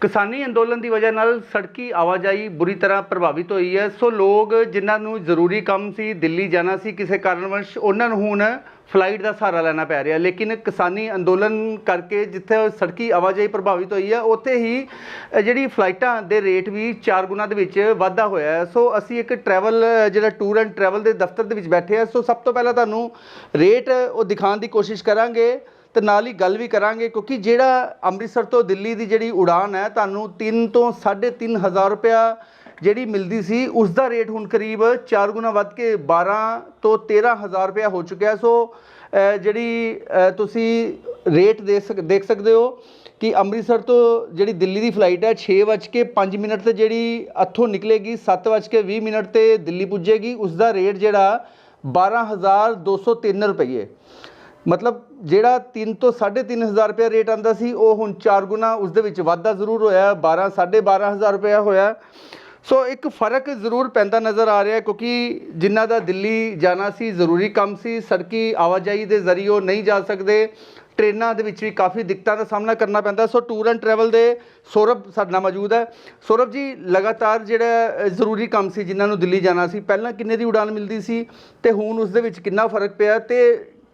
ਕਿਸਾਨੀ ਅੰਦੋਲਨ ਦੀ ਵਜ੍ਹਾ ਨਾਲ ਸੜਕੀ ਆਵਾਜਾਈ ਬੁਰੀ ਤਰ੍ਹਾਂ ਪ੍ਰਭਾਵਿਤ ਹੋਈ ਹੈ। ਸੋ ਲੋਕ ਜਿਨ੍ਹਾਂ ਨੂੰ ਜ਼ਰੂਰੀ ਕੰਮ ਸੀ, ਦਿੱਲੀ ਜਾਣਾ ਸੀ ਕਿਸੇ ਕਾਰਨਵਸ਼, ਉਹਨਾਂ ਨੂੰ ਹੁਣ ਫਲਾਈਟ ਦਾ ਸਹਾਰਾ ਲੈਣਾ ਪੈ ਰਿਹਾ। ਲੇਕਿਨ ਕਿਸਾਨੀ ਅੰਦੋਲਨ ਕਰਕੇ ਜਿੱਥੇ ਸੜਕੀ ਆਵਾਜਾਈ ਪ੍ਰਭਾਵਿਤ ਹੋਈ ਹੈ, ਉੱਥੇ ਹੀ ਜਿਹੜੀ ਫਲਾਈਟਾਂ ਦੇ ਰੇਟ ਵੀ 4 ਗੁਣਾ ਦੇ ਵਿੱਚ ਵਾਧਾ ਹੋਇਆ ਹੈ। ਸੋ ਅਸੀਂ ਇੱਕ ਟਰੈਵਲ ਜਿਹੜਾ ਟੂਰ ਐਂਡ ਟਰੈਵਲ ਦੇ ਦਫ਼ਤਰ ਦੇ ਵਿੱਚ ਬੈਠੇ ਆ ਸੋ ਸਭ ਤੋਂ ਪਹਿਲਾਂ ਤੁਹਾਨੂੰ ਰੇਟ ਉਹ ਦਿਖਾਉਣ ਦੀ ਕੋਸ਼ਿਸ਼ ਕਰਾਂਗੇ। ਤੇ ਨਾਲ ਹੀ ਗੱਲ ਵੀ ਕਰਾਂਗੇ, ਕਿਉਂਕਿ ਜਿਹੜਾ ਅੰਮ੍ਰਿਤਸਰ ਤੋਂ ਦਿੱਲੀ ਦੀ ਜਿਹੜੀ ਉਡਾਨ ਹੈ, ਤੁਹਾਨੂੰ 3 ਤੋਂ 3.5 ਹਜ਼ਾਰ ਰੁਪਇਆ ਜਿਹੜੀ ਮਿਲਦੀ ਸੀ, ਉਸ ਦਾ ਰੇਟ ਹੁਣ ਕਰੀਬ 4 ਗੁਣਾ ਵੱਧ ਕੇ 12 ਤੋਂ 13 ਹਜ਼ਾਰ ਰੁਪਇਆ ਹੋ ਚੁੱਕਿਆ ਸੋ ਜਿਹੜੀ ਤੁਸੀਂ ਰੇਟ ਦੇਖ ਸਕ, ਦੇਖ ਸਕਦੇ ਹੋ ਕਿ ਅੰਮ੍ਰਿਤਸਰ ਤੋਂ ਜਿਹੜੀ ਦਿੱਲੀ ਦੀ ਫਲਾਈਟ ਹੈ 6:05 ਮਿੰਟ ਤੇ ਜਿਹੜੀ ਇੱਥੋਂ ਨਿਕਲੇਗੀ 7:20 ਮਿੰਟ ਤੇ ਦਿੱਲੀ ਪੁੱਜੇਗੀ, ਉਸ ਦਾ ਰੇਟ ਜਿਹੜਾ 12203 ਰੁਪਏ ਮਤਲਬ ਜਿਹੜਾ 3 ਤੋਂ 3.5 ਹਜ਼ਾਰ ਰੁਪਏ ਰੇਟ ਆਂਦਾ ਸੀ, ਉਹ ਹੁਣ 4 ਗੁਣਾ ਉਸ ਦੇ ਵਿੱਚ ਵਾਧਾ ਜ਼ਰੂਰ ਹੋਇਆ 12 12500 ਹਜ਼ਾਰ ਰੁਪਏ ਹੋਇਆ। ਸੋ ਇੱਕ ਫ਼ਰਕ ਜ਼ਰੂਰ ਪੈਂਦਾ ਨਜ਼ਰ ਆ ਰਿਹਾ, ਕਿਉਂਕਿ ਜਿਨ੍ਹਾਂ ਦਾ ਦਿੱਲੀ ਜਾਣਾ ਸੀ, ਜ਼ਰੂਰੀ ਕੰਮ ਸੀ, ਸੜਕੀ ਆਵਾਜਾਈ ਦੇ ਜ਼ਰੀਏ ਨਹੀਂ ਜਾ ਸਕਦੇ। ਟ੍ਰੇਨਾਂ ਦੇ ਵਿੱਚ ਵੀ ਕਾਫੀ ਦਿੱਕਤਾਂ ਦਾ ਸਾਹਮਣਾ ਕਰਨਾ ਪੈਂਦਾ। ਸੋ ਟੂਰ ਐਂਡ ਟਰੈਵਲ ਦੇ ਸੌਰਭ ਸਾਡੇ ਨਾਲ ਮੌਜੂਦ ਹੈ। ਸੌਰਭ ਜੀ, ਲਗਾਤਾਰ ਜਿਹੜਾ ਜ਼ਰੂਰੀ ਕੰਮ ਸੀ, ਜਿਨ੍ਹਾਂ ਨੂੰ ਦਿੱਲੀ ਜਾਣਾ ਸੀ, ਪਹਿਲਾਂ ਕਿੰਨੇ ਦੀ ਉਡਾਨ ਮਿਲਦੀ ਸੀ ਤੇ ਹੁਣ ਉਸ ਦੇ ਵਿੱਚ ਕਿੰਨਾ ਫ਼ਰਕ ਪਿਆ ਤੇ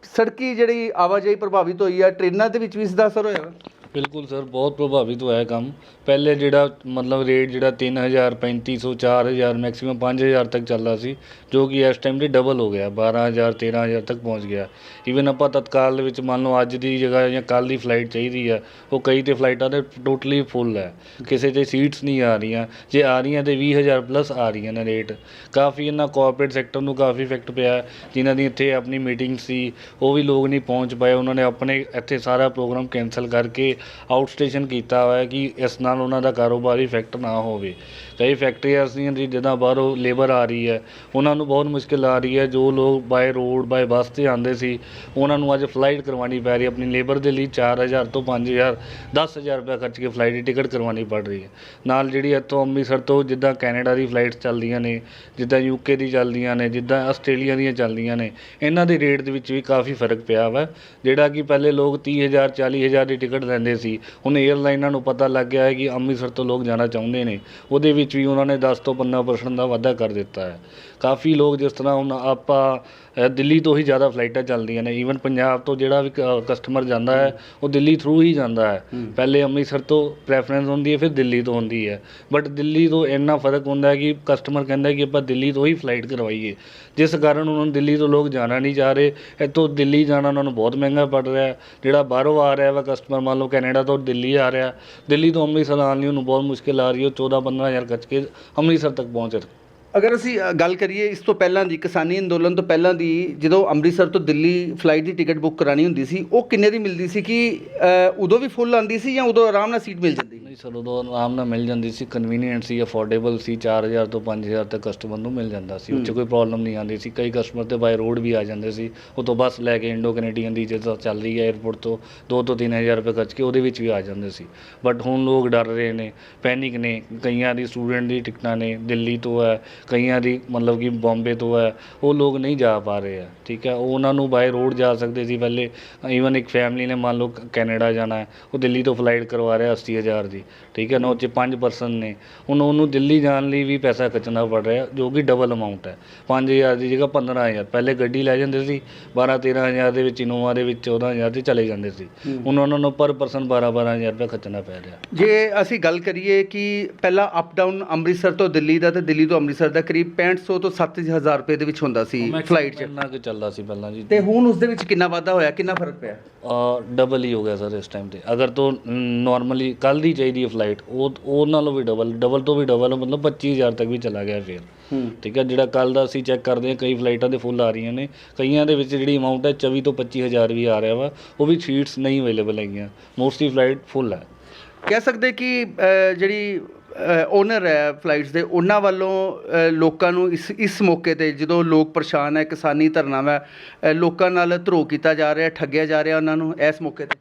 ਸੜਕੀ ਜਿਹੜੀ ਆਵਾਜਾਈ ਪ੍ਰਭਾਵਿਤ ਹੋਈ ਹੈ ਟ੍ਰੇਨਾਂ ਦੇ ਵਿੱਚ ਵੀ ਇਸ ਦਾ ਅਸਰ ਹੋਇਆ ਵਾ? ਬਿਲਕੁਲ ਸਰ, ਬਹੁਤ ਪ੍ਰਭਾਵਿਤ ਹੋਇਆ ਕੰਮ। ਪਹਿਲੇ ਜਿਹੜਾ, ਮਤਲਬ ਰੇਟ ਜਿਹੜਾ 3000 3500 4000 ਮੈਕਸਿਮਮ 5000 ਤੱਕ ਚੱਲਦਾ ਸੀ, ਜੋ ਕਿ ਇਸ ਟਾਈਮ ਤੇ ਡਬਲ ਹੋ ਗਿਆ 12000 13000 ਤੱਕ ਪਹੁੰਚ ਗਿਆ। ਈਵਨ ਆਪਾਂ ਤਤਕਾਲ ਦੇ ਵਿੱਚ ਮੰਨ ਲਓ ਅੱਜ ਦੀ ਜਗ੍ਹਾ ਜਾਂ ਕੱਲ ਦੀ ਫਲਾਈਟ ਚਾਹੀਦੀ ਹੈ ਉਹ ਕਈ ਤੇ ਫਲਾਈਟਾਂ ਤੇ ਟੋਟਲੀ ਫੁੱਲ ਹੈ ਕਿਸੇ ਤੇ ਸੀਟਸ ਨਹੀਂ ਆ ਰਹੀਆਂ, ਜੇ ਆ ਰਹੀਆਂ ਤੇ 20000 ਪਲੱਸ ਆ ਰਹੀਆਂ ਨੇ ਰੇਟ ਕਾਫੀ ਇਹਨਾਂ ਕੋਆਪਰੇਟ ਸੈਕਟਰ ਨੂੰ ਕਾਫੀ ਇਫੈਕਟ ਪਿਆ, ਜਿਨ੍ਹਾਂ ਦੀ ਇੱਥੇ ਆਪਣੀ ਮੀਟਿੰਗ ਸੀ, ਉਹ ਵੀ ਲੋਕ ਨਹੀਂ ਪਹੁੰਚ ਪਾਏ, ਉਹਨਾਂ ਨੇ ਆਪਣੇ ਇੱਥੇ ਸਾਰਾ ਪ੍ਰੋਗਰਾਮ ਕੈਨਸਲ ਕਰਕੇ ਆਊਟਸਟੇਸ਼ਨ ਕੀਤਾ ਹੋਇਆ ਕਿ ਇਸ ਨਾਲ ਉਹਨਾਂ ਦਾ ਕਾਰੋਬਾਰ ਇਫੈਕਟ ਨਾ ਹੋਵੇ। ਕਈ ਫੈਕਟਰੀਆਂ ਐਸੀਆਂ ਦੀ ਜਿੱਦਾਂ ਬਾਹਰੋਂ ਲੇਬਰ ਆ ਰਹੀ ਹੈ। ਉਹਨਾਂ ਨੂੰ ਬਹੁਤ ਮੁਸ਼ਕਿਲ ਆ ਰਹੀ ਹੈ। ਜੋ ਲੋਕ ਬਾਏ ਰੋਡ ਬਾਏ ਬੱਸ ਤੇ ਆਉਂਦੇ ਸੀ, ਉਹਨਾਂ ਨੂੰ ਅੱਜ ਫਲਾਈਟ ਕਰਵਾਉਣੀ ਪੈ ਰਹੀ ਹੈ। ਆਪਣੀ ਲੇਬਰ ਦੇ ਲਈ 4000 ਤੋਂ 5000 10000 ਰੁਪਏ ਖਰਚ ਕੇ ਫਲਾਈਟ ਦੀ ਟਿਕਟ ਕਰਵਾਉਣੀ ਪੜ ਰਹੀ ਹੈ। ਨਾਲ ਜਿਹੜੀ ਇੱਥੋਂ ਅੰਮ੍ਰਿਤਸਰ ਤੋਂ ਜਿੱਦਾਂ ਕੈਨੇਡਾ ਦੀ ਫਲਾਈਟਸ ਚੱਲਦੀਆਂ ਨੇ, ਜਿੱਦਾਂ ਯੂਕੇ ਦੀ ਚੱਲਦੀਆਂ ਨੇ, ਜਿੱਦਾਂ ਆਸਟ੍ਰੇਲੀਆ ਦੀਆਂ ਚੱਲਦੀਆਂ ਨੇ, ਇਹਨਾਂ ਦੇ ਰੇਟ ਦੇ ਵਿੱਚ ਵੀ ਕਾਫੀ ਫ਼ਰਕ ਪਿਆ ਵਾ। ਜਿਹੜਾ ਕਿ ਪਹਿਲੇ ਲੋਕ 30000 40000 ਦੀ ਟਿਕਟ ਲੈਂਦੇ ਸੀ। ਹੁਣ 에ਅਰਲਾਈਨਾਂ ਨੂੰ ਪਤਾ ਲੱਗ ਗਿਆ ਹੈ ਕਿ ਅੰਮ੍ਰਿਤਸਰ ਤੋਂ ਲੋਕ ਜਾਣਾ ਚਾਹੁੰਦੇ ਨੇ। ਉਹਦੇ ਵਿੱਚ ਵੀ ਉਹਨਾਂ ਨੇ 10 ਤੋਂ 15% ਦਾ ਵਾਧਾ ਕਰ ਦਿੱਤਾ ਹੈ। ਕਾਫੀ ਲੋਕ ਜਿਸ ਤਰ੍ਹਾਂ ਹੁਣ ਆਪਾਂ ਦਿੱਲੀ ਤੋਂ ਹੀ ਜ਼ਿਆਦਾ ਫਲਾਈਟਾਂ ਚੱਲਦੀਆਂ ਨੇ। ਈਵਨ ਪੰਜਾਬ ਤੋਂ ਜਿਹੜਾ ਵੀ ਕਸਟਮਰ ਜਾਂਦਾ ਹੈ ਉਹ ਦਿੱਲੀ ਥਰੂ ਹੀ ਜਾਂਦਾ ਹੈ। ਪਹਿਲੇ ਅੰਮ੍ਰਿਤਸਰ ਤੋਂ ਪ੍ਰੈਫਰੈਂਸ ਹੁੰਦੀ ਹੈ ਫਿਰ ਦਿੱਲੀ ਤੋਂ ਹੁੰਦੀ ਹੈ। ਬਟ ਦਿੱਲੀ ਤੋਂ ਇੰਨਾ ਫ਼ਰਕ ਹੁੰਦਾ ਹੈ ਕਿ ਕਸਟਮਰ ਕਹਿੰਦਾ ਕਿ ਆਪਾਂ ਦਿੱਲੀ ਤੋਂ ਹੀ ਫਲਾਈਟ ਕਰਵਾਈਏ। ਜਿਸ ਕਾਰਨ ਉਹਨਾਂ ਨੂੰ ਦਿੱਲੀ ਤੋਂ ਲੋਕ ਜਾਣਾ ਨਹੀਂ ਚਾਹ ਰਹੇ। ਇੱਥੋਂ ਦਿੱਲੀ ਜਾਣਾ ਉਹਨਾਂ ਨੂੰ ਬਹੁਤ ਮਹਿੰਗਾ ਪੜ ਰਿਹਾ ਜਿਹੜਾ ਬਾਹਰੋਂ ਆ ਰਿਹਾ ਵਾ ਕਸਟਮਰ ਮੰਨ ਲਓ ਕੈਨੇਡਾ ਤੋਂ ਦਿੱਲੀ ਆ ਰਿਹਾ। ਦਿੱਲੀ ਤੋਂ ਅੰਮ੍ਰਿਤਸਰ ਆਉਣ ਲਈ ਉਹਨੂੰ ਬਹੁਤ ਮੁਸ਼ਕਿਲ ਆ ਰਹੀ ਹੈ। ਉਹ 14 15000 ਖਰਚ ਕੇ ਅੰਮ੍ਰਿਤਸਰ ਤੱਕ ਪਹੁੰਚ ਰਿਹਾ ਅਗਰ ਅਸੀਂ ਅ, ਗੱਲ ਕਰੀਏ ਇਸ ਤੋਂ ਪਹਿਲਾਂ ਦੀ ਕਿਸਾਨੀ ਅੰਦੋਲਨ ਤੋਂ ਪਹਿਲਾਂ ਦੀ ਜਦੋਂ ਅੰਮ੍ਰਿਤਸਰ ਤੋਂ ਦਿੱਲੀ ਫਲਾਈਟ ਦੀ ਟਿਕਟ ਬੁੱਕ ਕਰਾਣੀ ਹੁੰਦੀ ਸੀ ਉਹ ਕਿੰਨੇ ਦੀ ਮਿਲਦੀ ਸੀ ਕਿ ਅ, ਉਦੋਂ ਵੀ ਫੁੱਲ ਆਂਦੀ ਸੀ ਜਾਂ ਉਦੋਂ ਆਰਾਮ ਨਾਲ ਸੀਟ ਮਿਲ ਜਾਂਦੀ ਸੀ? ਨਹੀਂ ਸਰ ਉਦੋਂ ਆਰਾਮ ਨਾਲ ਮਿਲ ਜਾਂਦੀ ਸੀ ਕਨਵੀਨੀਅੰਟ ਸੀ ਅਫੋਰਡੇਬਲ ਸੀ 4000 ਤੋਂ 5000 ਤੱਕ ਕਸਟਮਰ ਨੂੰ ਮਿਲ ਜਾਂਦਾ ਸੀ। ਉਹ 'ਚ ਕੋਈ ਪ੍ਰੋਬਲਮ ਨਹੀਂ ਆਉਂਦੀ ਸੀ। ਕਈ ਕਸਟਮਰ ਤੇ ਬਾਈ ਰੋਡ ਵੀ ਆ ਜਾਂਦੇ ਸੀ। ਉਤੋਂ ਬੱਸ ਲੈ ਕੇ ਇੰਡੋ ਕੈਨੇਡੀਅਨ ਦੀ ਜਦੋਂ ਚੱਲ ਰਹੀ ਹੈ 에ਅਰਪੋਰਟ ਤੋਂ 2 ਤੋਂ 3000 ਰੁਪਏ ਖਰਚ ਕੇ ਉਹਦੇ ਵਿੱਚ ਵੀ ਆ ਜਾਂਦੇ ਸੀ। ਬਟ ਹੁਣ ਲੋਕ ਡਰ ਰਹੇ ਨੇ ਪੈਨਿਕ ਨੇ ਕਈਆਂ ਦੀ ਸਟੂਡੈਂਟ ਦੀ ਟਿਕਟਾਂ ਨੇ ਦਿੱਲੀ ਤੋਂ ਹੈ ਕਈਆਂ ਦੀ ਮਤਲਬ ਕਿ ਬੰਬੇ ਤੋਂ ਹੈ ਉਹ ਲੋਕ ਨਹੀਂ ਜਾ ਪਾ ਰਹੇ ਆ ਠੀਕ ਹੈ? ਉਹ ਉਹਨਾਂ ਨੂੰ ਬਾਈ ਰੋਡ ਜਾ ਸਕਦੇ ਸੀ ਪਹਿਲੇ। ਈਵਨ ਇੱਕ ਫੈਮਿਲੀ ਨੇ ਮੰਨ ਲਓ ਕੈਨੇਡਾ ਜਾਣਾ ਹੈ ਉਹ ਦਿੱਲੀ ਤੋਂ ਫਲਾਈਟ ਕਰਵਾ ਰਿਹਾ 80000 ਦੀ। ਠੀਕ ਹੈ ਨਾ ਉਹ 'ਚ ਪੰਜ ਪਰਸਨ ਨੇ। ਹੁਣ ਉਹਨੂੰ ਦਿੱਲੀ ਜਾਣ ਲਈ ਵੀ ਪੈਸਾ ਖਰਚਣਾ ਪੜ ਰਿਹਾ ਜੋ ਕਿ ਡਬਲ ਅਮਾਉਂਟ ਹੈ। 5000 ਦੀ ਜਗ੍ਹਾ 15000 ਪਹਿਲੇ ਗੱਡੀ ਲੈ ਜਾਂਦੇ ਸੀ 12 13000 ਦੇ ਵਿੱਚ ਇਨੋਵਾ ਦੇ ਵਿੱਚ 14000 ਦੇ ਚਲੇ ਜਾਂਦੇ ਸੀ। ਹੁਣ ਉਹਨਾਂ ਨੂੰ ਪਰ ਪਰਸਨ 12 12000 ਰੁਪਏ ਖਰਚਣਾ ਪੈ ਰਿਹਾ। ਜੇ ਅਸੀਂ ਗੱਲ ਕਰੀਏ ਕਿ ਪਹਿਲਾਂ ਅਪ ਡਾਊਨ ਅੰਮ੍ਰਿਤਸਰ ਤੋਂ ਦਿੱਲੀ ਦਾ ਤੇ ਦਿੱਲੀ ਤੋਂ ਅੰਮ੍ਰਿਤਸਰ ਦਾ ਕਰੀਬ 6500 ਤੋਂ 7000 ਰੁਪਏ ਦੇ ਵਿੱਚ ਹੁੰਦਾ ਸੀ ਫਲਾਈਟ 'ਚ। ਕੁ ਚੱਲਦਾ ਸੀ ਪਹਿਲਾਂ ਜੀ। ਤੇ ਹੁਣ ਉਸ ਦੇ ਵਿੱਚ ਕਿੰਨਾ ਵਾਧਾ ਹੋਇਆ ਕਿੰਨਾ ਫ਼ਰਕ ਪਿਆ? ਡਬਲ ਹੀ ਹੋ ਗਿਆ ਸਰ ਇਸ ਟਾਈਮ ਤੇ। ਅਗਰ ਤੋਂ ਨਾਰਮਲੀ ਕੱਲ ਦੀ ਚਾਹੀਦੀ ਹੈ ਫਲਾਈਟ ਉਹ ਉਹ ਨਾਲੋਂ ਵੀ ਡਬਲ ਡਬਲ ਤੋਂ ਵੀ ਡਬਲ ਮਤਲਬ 25000 ਤੱਕ ਵੀ ਚਲਾ ਗਿਆ ਫਿਰ। ਠੀਕ ਹੈ ਜਿਹੜਾ ਕੱਲ ਦਾ ਅਸੀਂ ਚੈੱਕ ਕਰਦੇ ਹਾਂ ਕਈ ਫਲਾਈਟਾਂ ਦੇ ਫੁੱਲ ਆ ਰਹੀਆਂ ਨੇ। ਕਈਆਂ ਦੇ ਵਿੱਚ ਜਿਹੜੀ ਅਮਾਉਂਟ ਹੈ 24 ਤੋਂ 25000 ਵੀ ਆ ਰਿਹਾ ਵਾ ਉਹ ਵੀ ਸੀਟਸ ਨਹੀਂ ਅਵੇਲੇਬਲ ਹੈਗੀਆਂ। ਮੋਸਟਲੀ ਫਲਾਈਟ ਫੁੱਲ ਹੈ। ਕਹਿ ਸਕਦੇ ਕਿ ਜਿਹੜੀ ਓਨਰ ਹੈ ਫਲਾਈਟਸ ਦੇ ਉਹਨਾਂ ਵੱਲੋਂ ਲੋਕਾਂ ਨੂੰ ਇਸ ਇਸ ਮੌਕੇ ਤੇ ਜਦੋਂ ਲੋਕ ਪਰੇਸ਼ਾਨ ਹੈ ਕਿਸਾਨੀ ਧਰਨਾ ਵਾ ਲੋਕਾਂ ਨਾਲ ਧਰੋ ਕੀਤਾ ਜਾ ਰਿਹਾ ਠੱਗਿਆ ਜਾ ਰਿਹਾ ਉਹਨਾਂ ਨੂੰ ਇਸ ਮੌਕੇ ਤੇ?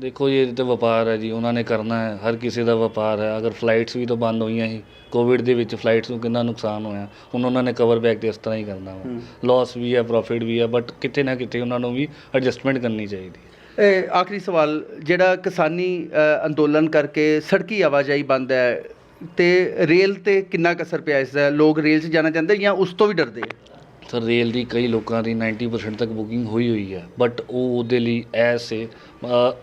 ਦੇਖੋ ਜੀ ਇਹ ਤੇ ਵਪਾਰ ਹੈ ਜੀ ਉਹਨਾਂ ਨੇ ਕਰਨਾ ਹੈ ਹਰ ਕਿਸੇ ਦਾ ਵਪਾਰ ਹੈ ਅਗਰ ਫਲਾਈਟਸ ਵੀ ਤਾਂ ਬੰਦ ਹੋਈਆਂ ਸੀ ਕੋਵਿਡ ਦੇ ਵਿੱਚ ਫਲਾਈਟਸ ਨੂੰ ਕਿੰਨਾ ਨੁਕਸਾਨ ਹੋਇਆ ਹੁਣ ਉਹਨਾਂ ਨੇ ਕਵਰ ਬੈਕ ਤੇ ਇਸ ਤਰ੍ਹਾਂ ਹੀ ਕਰਨਾ ਵਾ। ਲਾਸ ਵੀ ਹੈ ਪ੍ਰੋਫਿਟ ਵੀ ਹੈ ਬਟ ਕਿਤੇ ਨਾ ਕਿਤੇ ਉਹਨਾਂ ਨੂੰ ਵੀ ਐਡਜਸਟਮੈਂਟ ਕਰਨੀ ਚਾਹੀਦੀ ਇਹ ਆਖਰੀ ਸਵਾਲ ਜਿਹੜਾ ਕਿਸਾਨੀ ਅੰਦੋਲਨ ਕਰਕੇ ਸੜਕੀ ਆਵਾਜਾਈ ਬੰਦ ਹੈ ਤੇ ਰੇਲ ਤੇ ਕਿੰਨਾ ਕੁ ਅਸਰ ਪਿਆ ਇਸ ਦਾ? ਲੋਕ ਰੇਲ 'ਚ ਜਾਣਾ ਚਾਹੁੰਦੇ ਜਾਂ ਉਸ ਤੋਂ ਵੀ ਡਰਦੇ ਆ? ਸਰ ਰੇਲ ਦੀ ਕਈ ਲੋਕਾਂ ਦੀ 90% ਤੱਕ ਬੁਕਿੰਗ ਹੋਈ ਹੋਈ ਹੈ ਬਟ ਉਹ ਉਹਦੇ ਲਈ ਐਸੇ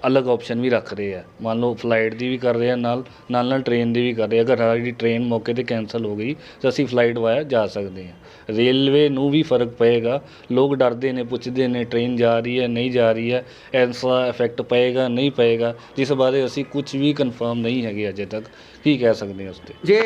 ਅਲੱਗ ਆਪਸ਼ਨ ਵੀ ਰੱਖ ਰਹੇ ਆ। ਮੰਨ ਲਓ ਫਲਾਈਟ ਦੀ ਵੀ ਕਰ ਰਹੇ ਆ, ਨਾਲ ਨਾਲ ਨਾਲ ਟ੍ਰੇਨ ਦੀ ਵੀ ਕਰ ਰਹੇ ਆ। ਅਗਰ ਸਾਡੀ ਟ੍ਰੇਨ ਮੌਕੇ ਤੇ ਕੈਨਸਲ ਹੋ ਗਈ, ਤਾਂ ਅਸੀਂ ਫਲਾਈਟ ਵਾਇਆ ਜਾ ਸਕਦੇ ਹਾਂ ਰੇਲਵੇ ਨੂੰ ਵੀ ਫ਼ਰਕ ਪਏਗਾ। ਲੋਕ ਡਰਦੇ ਨੇ, ਪੁੱਛਦੇ ਨੇ ਟ੍ਰੇਨ ਜਾ ਰਹੀ ਹੈ, ਨਹੀਂ ਜਾ ਰਹੀ ਹੈ ਐਸਾ ਇਫੈਕਟ ਪਏਗਾ, ਨਹੀਂ ਪਏਗਾ। ਜਿਸ ਬਾਰੇ ਅਸੀਂ ਕੁਝ ਵੀ ਕਨਫਰਮ ਨਹੀਂ ਹੈਗੇ ਅਜੇ ਤੱਕ। ਕੀ ਕਹਿ ਸਕਦੇ ਹਾਂ ਉਸ 'ਤੇ? ਜੇ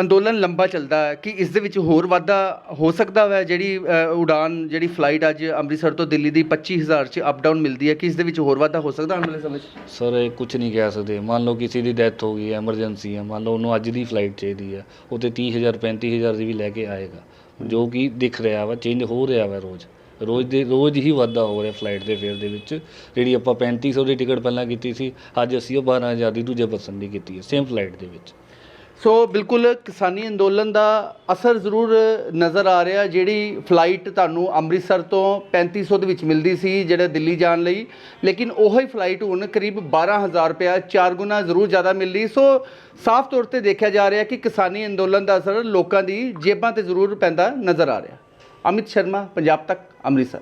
ਅੰਦੋਲਨ ਲੰਬਾ ਚੱਲਦਾ ਹੈ। ਕਿ ਇਸ ਦੇ ਵਿੱਚ ਹੋਰ ਵਾਧਾ ਹੋ ਸਕਦਾ ਹੈ? ਜਿਹੜੀ ਅ, ਉਡਾਨ ਜਿਹੜੀ ਫਲਾਈਟ ਅੱਜ ਅੰਮ੍ਰਿਤਸਰ ਤੋਂ ਦਿੱਲੀ ਦੀ 25000 ਚ ਅਪ ਡਾਊਨ ਮਿਲਦੀ ਹੈ ਕਿ ਇਸ ਦੇ ਵਿੱਚ ਹੋਰ ਵਾਧਾ ਹੋ ਸਕਦਾ ਆਉਣ ਵਾਲੇ ਸਮੇਂ 'ਚ? ਸਰ ਇਹ ਕੁਝ ਨਹੀਂ ਕਹਿ ਸਕਦੇ। ਮੰਨ ਲਓ ਕਿਸੇ ਦੀ ਡੈਥ ਹੋ ਗਈ ਹੈ ਐਮਰਜੈਂਸੀ ਹੈ ਮੰਨ ਲਓ ਉਹਨੂੰ ਅੱਜ ਦੀ ਫਲਾਈਟ ਚਾਹੀਦੀ ਹੈ ਉਹ ਤੇ 30000 35000 ਦੀ ਵੀ ਲੈ ਕੇ ਆਏਗਾ। ਜੋ ਕਿ ਦਿਖ ਰਿਹਾ ਵਾ ਚੇਂਜ ਹੋ ਰਿਹਾ ਵਾ ਰੋਜ਼। ਰੋਜ਼ ਦੇ ਰੋਜ਼ ਹੀ ਵਾਧਾ ਹੋ ਰਿਹਾ ਫਲਾਈਟ ਦੇ ਫੇਅਰ ਦੇ ਵਿੱਚ। ਜਿਹੜੀ ਆਪਾਂ 3500 ਦੀ ਟਿਕਟ ਪਹਿਲਾਂ ਕੀਤੀ ਸੀ ਅੱਜ ਅਸੀਂ ਉਹ 12000 ਦੀ ਦੂਜੇ ਪਰਸਨ ਦੀ ਕੀਤੀ ਹੈ ਸੇਮ ਫਲਾਈਟ ਦੇ ਵਿੱਚ। ਸੋ ਬਿਲਕੁਲ ਕਿਸਾਨੀ ਅੰਦੋਲਨ ਦਾ ਅਸਰ ਜ਼ਰੂਰ ਨਜ਼ਰ ਆ ਰਿਹਾ, ਜਿਹੜੀ ਫਲਾਈਟ ਤੁਹਾਨੂੰ ਅੰਮ੍ਰਿਤਸਰ ਤੋਂ 3500 ਦੇ ਵਿੱਚ ਮਿਲਦੀ ਸੀ, ਜਿਹੜਾ ਦਿੱਲੀ ਜਾਣ ਲਈ। ਲੇਕਿਨ ਉਹ ਹੀ ਫਲਾਈਟ ਹੁਣ ਕਰੀਬ 12000 ਰੁਪਇਆ, ਚਾਰ ਗੁਣਾ ਜ਼ਰੂਰ ਜ਼ਿਆਦਾ ਮਿਲ ਰਹੀ। ਸੋ ਸਾਫ਼ ਤੌਰ ਤੇ ਦੇਖਿਆ ਜਾ ਰਿਹਾ ਕਿ ਕਿਸਾਨੀ ਅੰਦੋਲਨ ਦਾ ਅਸਰ ਲੋਕਾਂ ਦੀ ਜੇਬਾਂ ਤੇ ਜ਼ਰੂਰ ਪੈਂਦਾ ਨਜ਼ਰ ਆ ਰਿਹਾ। ਅਮਿਤ ਸ਼ਰਮਾ, ਪੰਜਾਬ ਤੱਕ, ਅੰਮ੍ਰਿਤਸਰ।